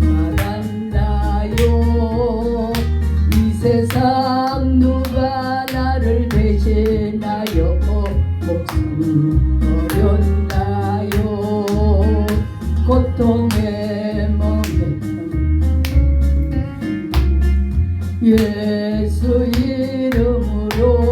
말았나요. 이 세상 누가 나를 대신하여 목숨 버렸나요. 고통의 몸에 예수 이름으로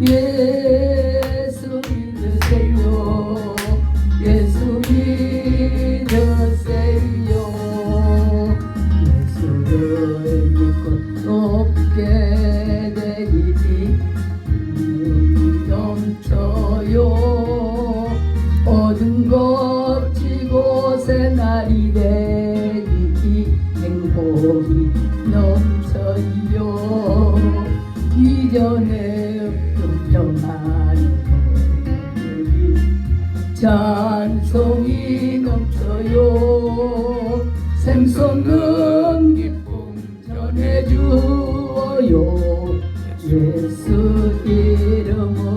예수 믿으세요 예수 믿으세요 예수를 믿고 높게 되리 기쁨이 넘쳐요 모든 것 지곳에 날이 되리 행복이 넘쳐요 이전에 찬송이 넘쳐요. 샘솟는 기쁨 전해주어요. 예수 이름으로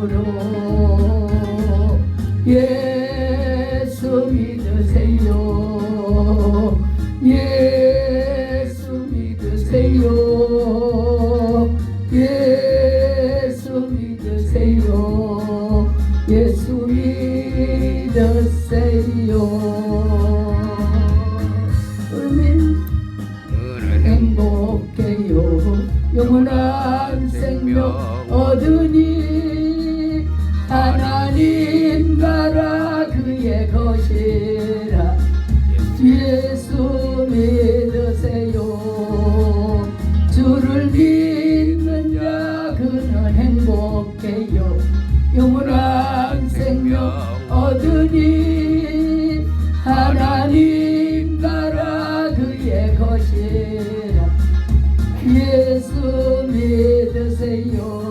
영원한 생명 얻으니 하나님 나라 그의 것이라. 예수 믿으세요. 주를 믿는 자 그는 행복해요. 영원한 생명 얻으니 하나님 나라 그의 것이라. Jesus, meu Deus, Senhor.